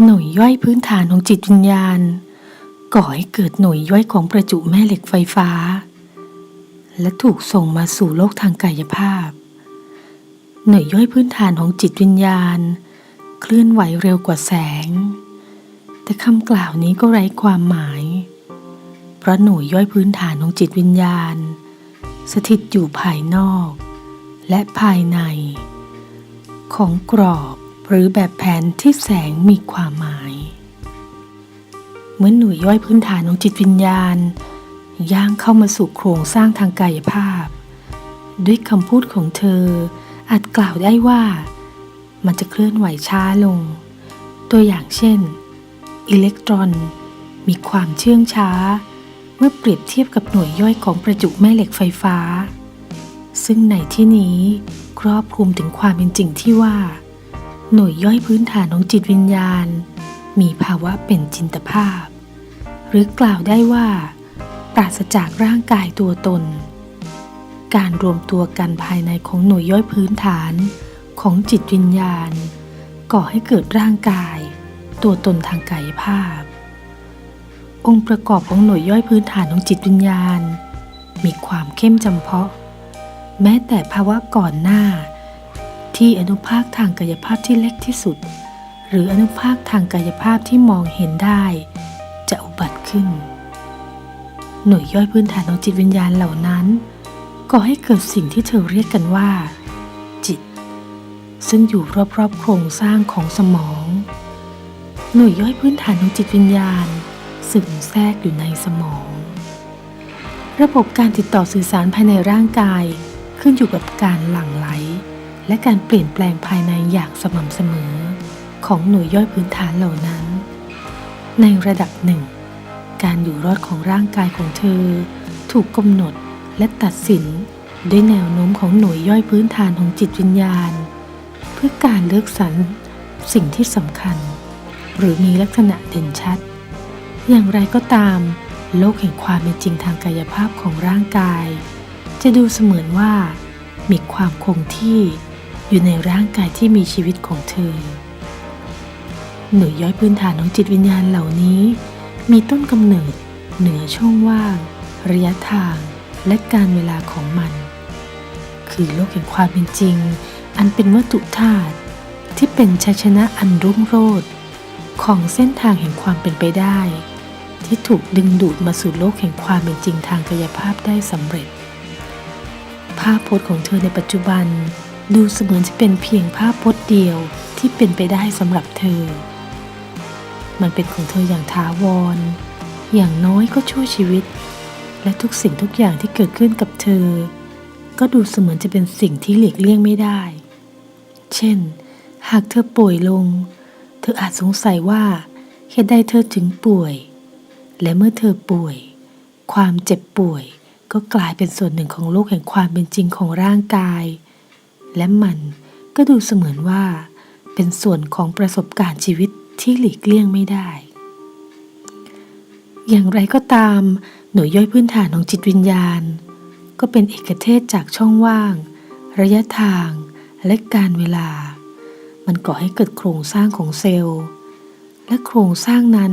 หน่วยย่อยพื้นฐานของจิตวิญญาณ ก่อให้เกิดหน่วยย่อยของประจุแม่เหล็กไฟฟ้า และถูกส่งมาสู่โลกทางกายภาพ หน่วยย่อยพื้นฐานของจิตวิญญาณ เคลื่อนไหวเร็วกว่าแสง แต่คำกล่าวนี้ก็ไร้ความหมาย เพราะหน่วยย่อยพื้นฐานของจิตวิญญาณ สถิตอยู่ภายนอก และภายใน ของกรอบ รือแบบแผนที่แสงมีความหมายเหมือนหน่วยย่อยพื้นฐานของจิตวิญญาณ ย่างเข้ามาสู่โครงสร้างทางกายภาพ ด้วยคำพูดของเธอ อาจกล่าวได้ว่า มันจะเคลื่อนไหวช้าลง ตัวอย่างเช่น อิเล็กตรอน มีความเชื่องช้า เมื่อเปรียบเทียบกับหน่วยย่อยของประจุแม่เหล็กไฟฟ้า ซึ่งในที่นี้ครอบคลุมถึงความเป็นจริงที่ว่า หน่วยย่อยพื้นฐานของจิตวิญญาณ มีภาวะเป็นจินตภาพ หรือกล่าวได้ว่า ปราศจากร่างกายตัวตน การรวมตัวกันภายในของหน่วยย่อยพื้นฐานของจิตวิญญาณ ก่อให้เกิดร่างกาย ตัวตนทางกายภาพ องค์ประกอบของหน่วยย่อยพื้นฐานของจิตวิญญาณ มีความเข้มจำเพาะ แม้แต่ภาวะก่อนหน้า ที่อนุภาคทางกายภาพที่เล็กที่สุด หรืออนุภาคทางกายภาพที่มองเห็นได้ จะอุบัติขึ้น หน่วยย่อยพื้นฐานของจิตวิญญาณเหล่านั้นก่อให้เกิดสิ่งที่เธอเรียกกันว่า จิต ซึ่งอยู่รอบๆโครงสร้างของสมอง หน่วยย่อยพื้นฐานของจิตวิญญาณซึมแทรกอยู่ในสมอง ระบบการติดต่อสื่อสารภายในร่างกายขึ้นอยู่กับการหลั่งไหล และการเปลี่ยนแปลงภายในอย่างสม่ำเสมอ ของหน่วยย่อยพื้นฐานเหล่านั้น ในระดับหนึ่ง การอยู่รอดของร่างกายของเธอ ถูกกำหนดและตัดสินด้วยแนวโน้มของหน่วยย่อยพื้นฐานของจิตวิญญาณ เพื่อการเลือกสรรสิ่งที่สำคัญ หรือมีลักษณะเด่นชัด อย่างไรก็ตาม โลกแห่งความเป็นจริงทางกายภาพของร่างกาย จะดูเสมือนว่า มีความคงที่ อยู่ในร่างกายที่มีชีวิตของเธอ หน่วยย่อยพื้นฐานของจิตวิญญาณเหล่านี้ มีต้นกำเนิด เหนือช่องว่าง ระยะทาง และการเวลาของมัน คือโลกแห่งความเป็นจริง อันเป็นวัตถุธาตุที่เป็นชัยชนะอันรุ่งโรจน์ของเส้นทางแห่งความเป็นไปได้ ที่ถูกดึงดูดมาสู่โลกแห่งความเป็นจริงทางกายภาพได้สำเร็จ ภาพพจน์ของเธอในปัจจุบัน ดูเสมือนจะเป็นเพียงภาพพจน์เดียวที่เป็นไปได้สำหรับเธอ มันเป็นของเธออย่างถาวร อย่างน้อยก็ชั่วชีวิต และทุกสิ่งทุกอย่างที่เกิดขึ้นกับเธอ ก็ดูเสมือนจะเป็นสิ่งที่หลีกเลี่ยงไม่ได้ เช่น หากเธอป่วยลง เธออาจสงสัยว่าเหตุใดเธอถึงป่วย และเมื่อเธอป่วย ความเจ็บป่วยก็กลายเป็นส่วนหนึ่งของโลกแห่งความเป็นจริงของร่างกาย และมันก็ดูเสมือนว่า เป็นส่วนของประสบการณ์ชีวิตที่หลีกเลี่ยงไม่ได้ อย่างไรก็ตาม หน่วยย่อยพื้นฐานของจิตวิญญาณ ก็เป็นเอกเทศจากช่องว่าง ระยะทาง และการเวลา มันก่อให้เกิดโครงสร้างของเซลล์ และโครงสร้างนั้น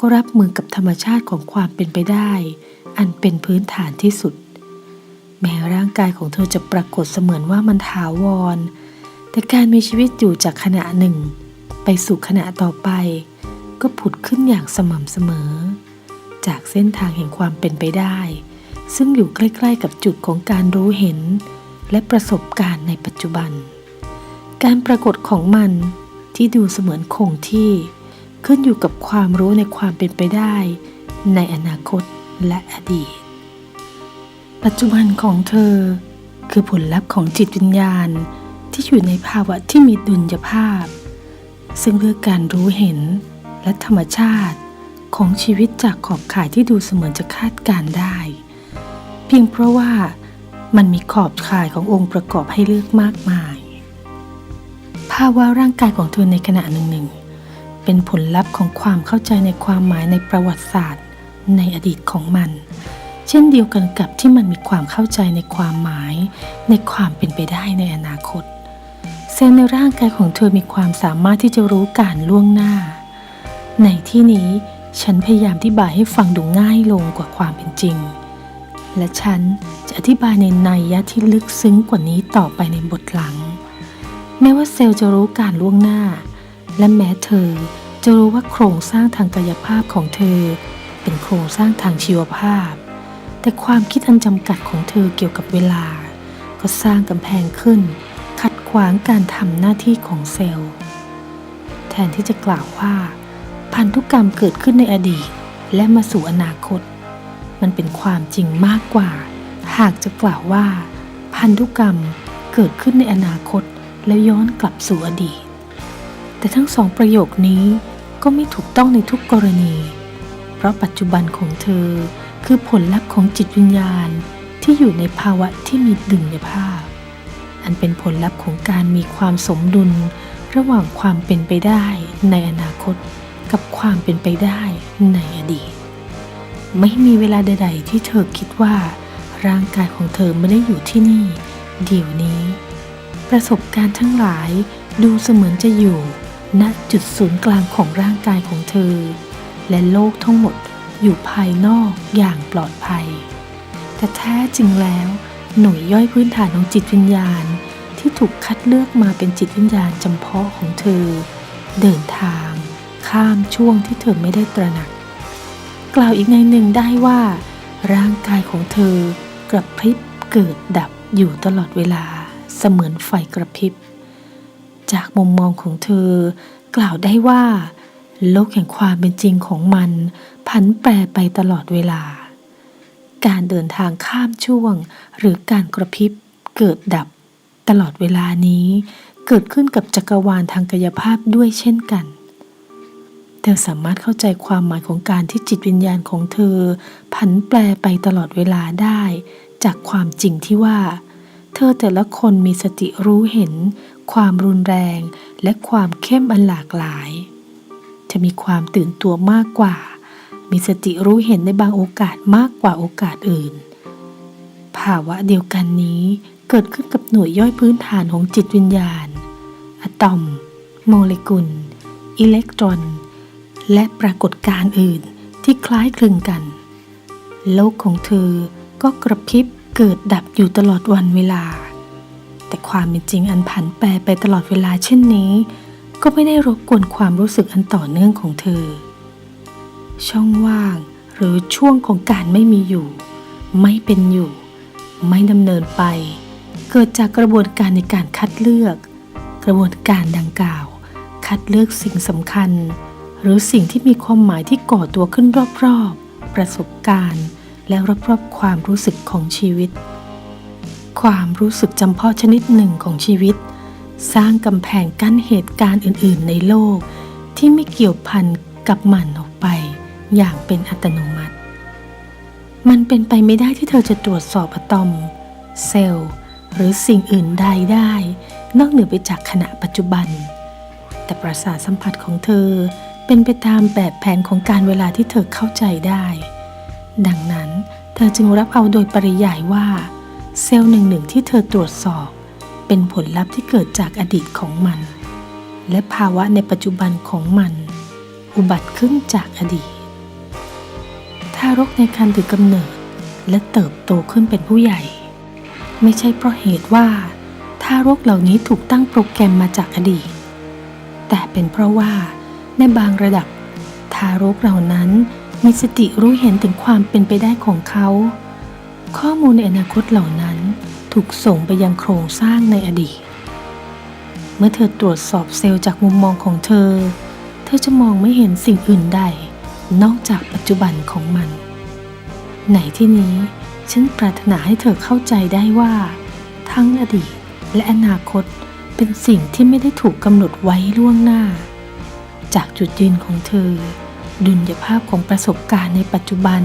ก็รับมือกับธรรมชาติของความเป็นไปได้ อันเป็นพื้นฐานที่สุด แม้ร่างกายของเธอจะปรากฏเสมือนว่ามันถาวร แต่การมีชีวิตอยู่จากขณะหนึ่ง ไปสู่ขณะต่อไป ก็ผุดขึ้นอย่างสม่ำเสมอ จากเส้นทางแห่งความเป็นไปได้ ซึ่งอยู่ใกล้ๆกับจุดของการรู้เห็น และประสบการณ์ในปัจจุบัน การปรากฏของมันที่ดูเสมือนคงที่ขึ้นอยู่กับความรู้ในความเป็นไปได้ ในอนาคตและอดีต ปัจจุบันของเธอ คือผลลัพธ์ของจิตวิญญาณที่อยู่ในภาวะที่มีดุลยภาพ ซึ่งเลือกการรู้เห็นและธรรมชาติของชีวิตจากขอบข่ายที่ดูเสมือนจะคาดการได้ เพียงเพราะว่ามันมีขอบข่ายขององค์ประกอบให้เลือกมากมาย ภาวะร่างกายของเธอในขณะหนึ่งหนึ่งเป็นผลลัพธ์ของความเข้าใจในความหมายในประวัติศาสตร์ในอดีตของมัน เช่นเดียวกันกับที่มันมีความเข้าใจในความหมาย ในความเป็นไปได้ในอนาคต เซลล์ในร่างกายของเธอมีความสามารถที่จะรู้การล่วงหน้า ในที่นี้ฉันพยายามอธิบายให้ฟังดูง่ายลงกว่าความเป็นจริง และฉันจะอธิบายในนัยยะที่ลึกซึ้งกว่านี้ต่อไปในบทหลัง แม้ว่าเซลล์จะรู้การล่วงหน้า และแม้เธอจะรู้ว่าโครงสร้างทางกายภาพของเธอ เป็นโครงสร้างทางชีวภาพ แต่ความคิดอันจำกัดของเธอเกี่ยวกับเวลา ก็สร้างกำแพงขึ้น ขัดขวางการทำหน้าที่ของเซลล์ แทนที่จะกล่าวว่า พันธุกรรมเกิดขึ้นในอดีต และมาสู่อนาคต มันเป็นความจริงมากกว่า หากจะกล่าวว่า พันธุกรรมเกิดขึ้นในอนาคต แล้วย้อนกลับสู่อดีต แต่ทั้งสองประโยคนี้ก็ไม่ถูกต้องในทุกกรณี เพราะปัจจุบันของเธอ คือผลลัพธ์ของจิตวิญญาณที่อยู่ในภาวะที่มีดึงในภาพ อันเป็นผลลัพธ์ของการมีความสมดุล ระหว่างความเป็นไปได้ในอนาคต กับความเป็นไปได้ในอดีต ไม่มีเวลาใด ๆ ที่เธอคิดว่า ร่างกายของเธอไม่ได้อยู่ที่นี่ เดี๋ยวนี้ ประสบการณ์ทั้งหลายดูเสมือนจะอยู่ณจุดศูนย์กลางของร่างกายของเธอ และโลกทั้งหมด อยู่ภายนอกอย่างปลอดภัย แต่แท้จริงแล้ว หน่วยย่อยพื้นฐานของจิตวิญญาณ ที่ถูกคัดเลือกมาเป็นจิตวิญญาณจำเพาะของเธอ เดินทาง ข้ามช่วงที่เธอไม่ได้ตระหนัก กล่าวอีกในหนึ่งได้ว่า ร่างกายของเธอกระพริบเกิดดับอยู่ตลอดเวลาเสมือนไฟกระพริบ จากมุมมองของเธอ กล่าวได้ว่า โลกแห่งความเป็นจริงของมัน ผันแปรไปตลอดเวลา การเดินทางข้ามช่วง หรือการกระพริบเกิดดับ ตลอดเวลานี้เกิดขึ้นกับจักรวาลทางกายภาพด้วยเช่นกัน เธอสามารถเข้าใจความหมายของการที่จิตวิญญาณของเธอ ผันแปรไปตลอดเวลาได้ จากความจริงที่ว่า เธอแต่ละคนมีสติรู้เห็น ความรุนแรง และความเข้มอันหลากหลาย จะมีความตื่นตัวมากกว่า มีสติรู้เห็นในบางโอกาสมากกว่าโอกาสอื่น ภาวะเดียวกันนี้เกิดขึ้นกับหน่วยย่อยพื้นฐานของจิตวิญญาณ อะตอม โมเลกุล อิเล็กตรอน และปรากฏการณ์อื่นที่คล้ายคลึงกัน โลกของเธอก็กระพริบเกิดดับอยู่ตลอดวันเวลา แต่ความเป็นจริงอันผันแปรไปตลอดเวลาเช่นนี้ ก็ไม่ได้รบกวนความรู้สึกอันต่อเนื่องของเธอ ช่องว่าง หรือช่วงของการไม่มีอยู่ ไม่เป็นอยู่ ไม่ดำเนินไป เกิดจากกระบวนการในการคัดเลือก กระบวนการดังกล่าว คัดเลือกสิ่งสำคัญ หรือสิ่งที่มีความหมายที่ก่อตัวขึ้นรอบๆ ประสบการณ์ และรอบๆความรู้สึกของชีวิต ความรู้สึกจำเพาะชนิดหนึ่งของชีวิต สร้างกำแพงกั้นเหตุการณ์อื่น ๆ ในโลกที่ไม่เกี่ยวพันกับมันออกไป อย่างเป็นอัตโนมัติ มันเป็นไปไม่ได้ที่เธอจะตรวจสอบอะตอม เซลล์ หรือสิ่งอื่นใดได้ นอกเหนือไปจากขณะปัจจุบัน แต่ประสาทสัมผัสของเธอเป็นไปตามแบบแผนของการเวลาที่เธอเข้าใจได้ ดังนั้นเธอจึงรับเอาโดยปริยายว่า เซลล์หนึ่งหนึ่งที่เธอตรวจสอบ เป็นผลลัพธ์ที่เกิดจากอดีตของมัน และภาวะในปัจจุบันของมัน อุบัติขึ้นจากอดีต ทารกในครรภ์ถือกำเนิด และเติบโตขึ้นเป็นผู้ใหญ่ ไม่ใช่เพราะเหตุว่า ทารกเหล่านี้ถูกตั้งโปรแกรมมาจากอดีต แต่เป็นเพราะว่า ในบางระดับ ทารกเหล่านั้นมีสติรู้เห็นถึงความเป็นไปได้ของเขา ข้อมูลในอนาคตเหล่านั้นถูกส่งไปยังโครงสร้างในอดีต เมื่อเธอตรวจสอบเซลล์จากมุมมองของเธอ เธอจะมองไม่เห็นสิ่งอื่นใด นอกจากปัจจุบันของมัน ในที่นี้ฉันปรารถนาให้เธอเข้าใจได้ว่า ทั้งอดีตและอนาคตเป็นสิ่งที่ไม่ได้ถูกกำหนดไว้ล่วงหน้า จากจุดยืนของเธอ ดุลยภาพของประสบการณ์ในปัจจุบัน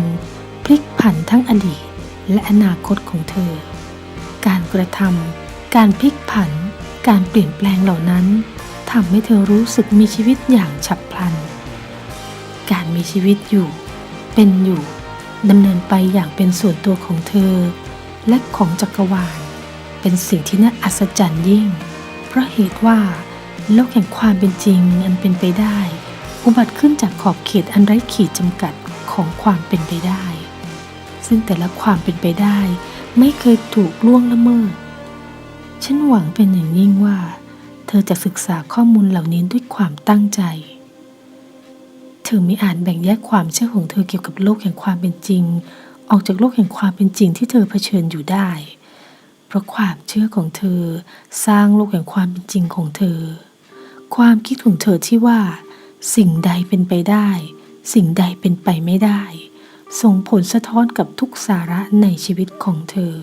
พลิกผันทั้งอดีตและอนาคตของเธอ การกระทำการพลิกผัน การเปลี่ยนแปลงเหล่านั้นทำให้เธอรู้สึกมีชีวิตอย่างฉับพลัน การมีชีวิตอยู่ เป็นอยู่ดำเนินไปอย่างเป็นส่วนตัวของเธอ และของจักรวาล เป็นสิ่งที่น่าอัศจรรย์ยิ่ง เพราะเหตุว่า โลกแห่งความเป็นจริงอันเป็นไปได้ อุบัติขึ้นจากขอบเขตอันไร้ขีดจำกัดของความเป็นไปได้ ซึ่งแต่ละความเป็นไปได้ ไม่เคยถูกล่วงละเมิดฉันหวังเป็นอย่างยิ่งว่า เธอจะศึกษาข้อมูลเหล่านี้ด้วยความตั้งใจ เธอไม่อาจแบ่งแยกความเชื่อของเธอเกี่ยวกับโลกแห่งความเป็นจริง ออกจากโลกแห่งความเป็นจริงที่เธอเผชิญอยู่ได้ เพราะความเชื่อของเธอสร้างโลกแห่งความเป็นจริงของเธอ ความคิดของเธอที่ว่า สิ่งใดเป็นไปได้ สิ่งใดเป็นไปไม่ได้ ส่งผลสะท้อนกับทุกสาระในชีวิตของเธอ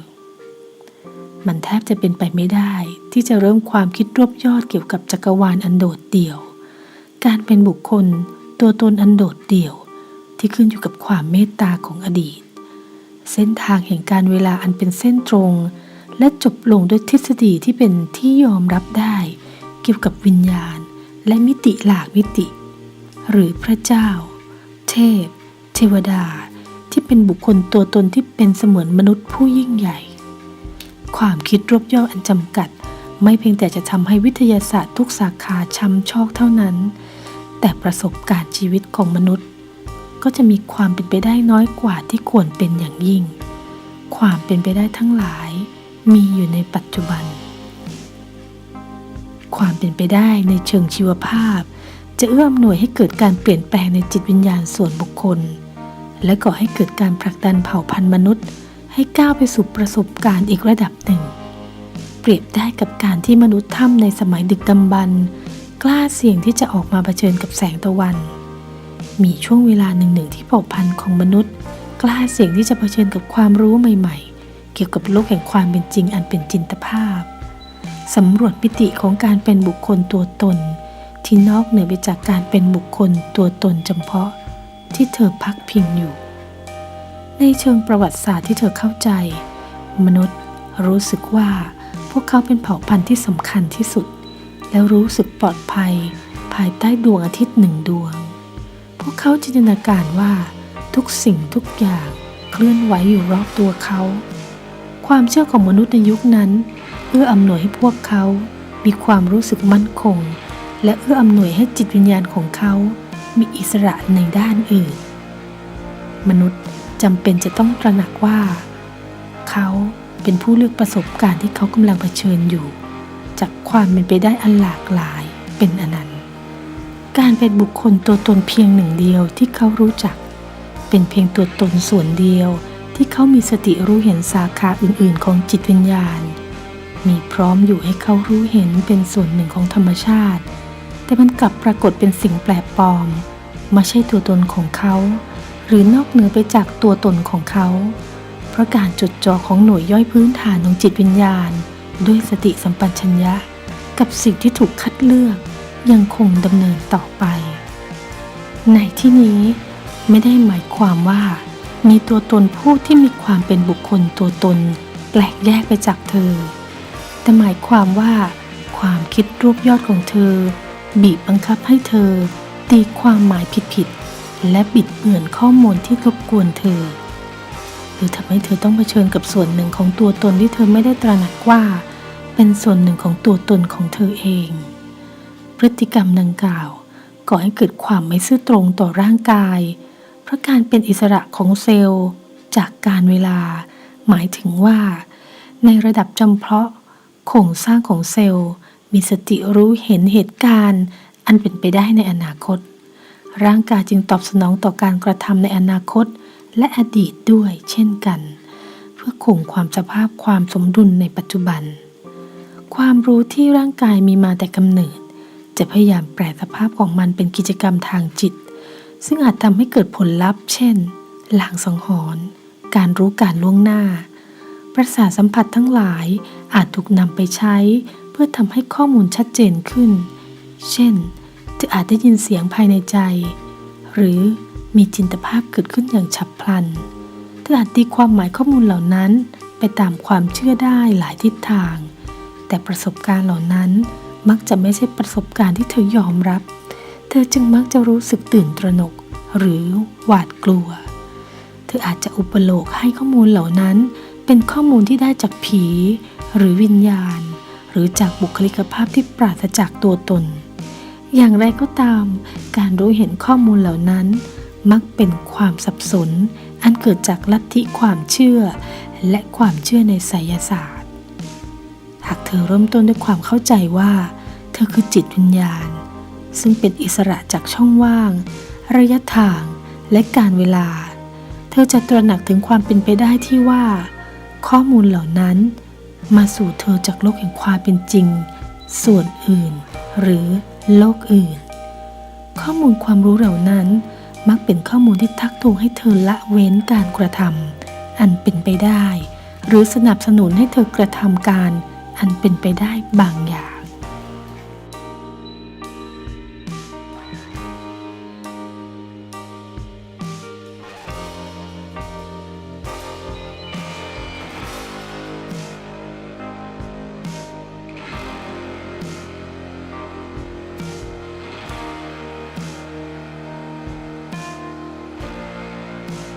มันแทบจะเป็นไปไม่ได้ ที่จะเริ่มความคิดรวบยอดเกี่ยวกับจักรวาลอันโดดเดี่ยว การเป็นบุคคล ตัวตนอันโดดเดี่ยวที่ขึ้นอยู่กับความเมตตาของอดีต เส้นทางแห่งการเวลาอันเป็นเส้นตรง และจบลงด้วยทฤษฎีที่เป็นที่ยอมรับได้ เกี่ยวกับวิญญาณ และมิติหลากมิติ หรือพระเจ้า เทพ เทวดา ที่เป็นบุคคลตัวตนที่เป็นเสมือนมนุษย์ผู้ยิ่งใหญ่ ความคิดรวบย่ออันจำกัด ไม่เพียงแต่จะทำให้วิทยาศาสตร์ทุกสาขาช้ำชอกเท่านั้น แต่ประสบการณ์ชีวิตของมนุษย์ ก็จะมีความเป็นไปได้น้อยกว่าที่ควรเป็นอย่างยิ่ง ความเป็นไปได้ทั้งหลายมีอยู่ในปัจจุบัน ความเป็นไปได้ในเชิงชีวภาพ จะเอื้ออำนวยให้เกิดการเปลี่ยนแปลงในจิตวิญญาณส่วนบุคคล และก่อให้เกิดการผลักดันเผ่าพันธุ์มนุษย์ ให้ก้าวไปสู่ประสบการณ์อีกระดับหนึ่ง เปรียบได้กับการที่มนุษย์ถ้ำในสมัยดึกดำบรรพ์ กล้าเสี่ยงที่จะออกมาเผชิญกับแสงตะวัน มีช่วงเวลาหนึ่งๆที่เผ่าพันธุ์ของมนุษย์ กล้าเสี่ยงที่จะเผชิญกับความรู้ใหม่ ๆ เกี่ยวกับโลกแห่งความเป็นจริงอันเป็นจินตภาพสำรวจมิติของการเป็นบุคคลตัวตน ที่นอกเหนือไปจากการเป็นบุคคลตัวตนจำเพาะ ที่เธอพักพิงอยู่ ในเชิงประวัติศาสตร์ที่เธอเข้าใจ มนุษย์รู้สึกว่าพวกเขาเป็นเผ่าพันธุ์ที่สำคัญที่สุด แล้วรู้สึกปลอดภัย ภายใต้ดวงอาทิตย์หนึ่งดวง พวกเขาจินตนาการว่าทุกสิ่งทุกอย่างเคลื่อนไหวอยู่รอบตัวเขา ความเชื่อของมนุษย์ในยุคนั้นเอื้ออำนวยให้พวกเขา มีความรู้สึกมั่นคง และเอื้ออำนวยให้จิตวิญญาณของเขา มีอิสระในด้านอื่น มนุษย์จำเป็นจะต้องตระหนักว่า เขาเป็นผู้เลือกประสบการณ์ที่เขากำลังเผชิญอยู่ จากความเป็นไปได้อันหลากหลายเป็นอนันต์ การเป็นบุคคลตัวตนเพียงหนึ่งเดียวที่เขารู้จัก เป็นเพียงตัวตนส่วนเดียวที่เขามีสติรู้เห็นสาขาอื่นๆ ของจิตวิญญาณ มีพร้อมอยู่ให้เขารู้เห็นเป็นส่วนหนึ่งของธรรมชาติ แต่มันกลับปรากฏเป็นสิ่งแปลกปลอมไม่ใช่ตัวตนของเขา หรือนอกเหนือไปจากตัวตนของเขา เพราะการจดจ่อของหน่วยย่อยพื้นฐานของจิตวิญญาณ ด้วยสติสัมปชัญญะ กับสิ่งที่ถูกคัดเลือกยังคงดำเนินต่อไป ในที่นี้ไม่ได้หมายความว่า มีตัวตนผู้ที่มีความเป็นบุคคลตัวตน แปลกแยกไปจากเธอ แต่หมายความว่า ความคิดรวบยอดของเธอ บีบบังคับให้เธอ ตีความหมายผิดๆและบิดเบือนข้อมูลที่รบกวนเธอ หรือทำให้เธอต้องเผชิญกับส่วนหนึ่งของตัวตนที่เธอไม่ได้ตระหนักว่า เป็นส่วนหนึ่งของตัวตนของเธอเอง พฤติกรรมดังกล่าวก่อให้เกิดความไม่ซื่อตรงต่อร่างกาย เพราะการเป็นอิสระของเซลล์ จากการเวลา หมายถึงว่า ในระดับจำเพาะโครงสร้างของเซลล์ มีสติรู้เห็นเหตุการณ์ อันเป็นไปได้ในอนาคต ร่างกายจึงตอบสนองต่อการกระทำในอนาคต และอดีตด้วยเช่นกัน เพื่อคงความสภาพความสมดุลในปัจจุบัน ความรู้ที่ร่างกายมีมาแต่กำเนิด จะพยายามแปลสภาพของมันเป็นกิจกรรมทางจิต ซึ่งอาจทำให้เกิดผลลัพธ์ เช่นลางสังหรณ์การรู้การล่วงหน้า ประสาทสัมผัสทั้งหลายอาจถูกนำไปใช้ เพื่อทำให้ข้อมูลชัดเจนขึ้น เช่นเธออาจได้ยินเสียงภายในใจ หรือมีจินตภาพเกิดขึ้นอย่างฉับพลันเธออาจตีความหมายข้อมูลเหล่านั้น ไปตามความเชื่อได้หลายทิศทาง แต่ประสบการณ์เหล่านั้นมักจะไม่ใช่ประสบการณ์ที่เธอยอมรับ เธอจึงมักจะรู้สึกตื่นตระหนก หรือหวาดกลัว เธออาจจะอุปโลกให้ข้อมูลเหล่านั้น เป็นข้อมูลที่ได้จากผี หรือวิญญาณ หรือจากบุคลิกภาพที่ปราศจากตัวตน อย่างไรก็ตาม การรู้เห็นข้อมูลเหล่านั้น มักเป็นความสับสน อันเกิดจากลัทธิความเชื่อ และความเชื่อในไสยศาสตร์ากเธอเริ่มต้นด้วยความเข้าใจว่า เธอคือจิตวิญญาณ ซึ่งเป็นอิสระจากช่องว่าง ระยะทางและการเวลา เธอจะตระหนักถึงความเป็นไปได้ที่ว่า ข้อมูลเหล่านั้น มาสู่เธอจากโลกแห่งความเป็นจริง ส่วนอื่น หรือโลกอื่น ข้อมูลความรู้เหล่านั้น มักเป็นข้อมูลที่ทักทวงให้เธอละเว้นการกระทำอันเป็นไปได้ หรือสนับสนุนให้เธอกระทำการ อันเป็นไปได้บางอย่าง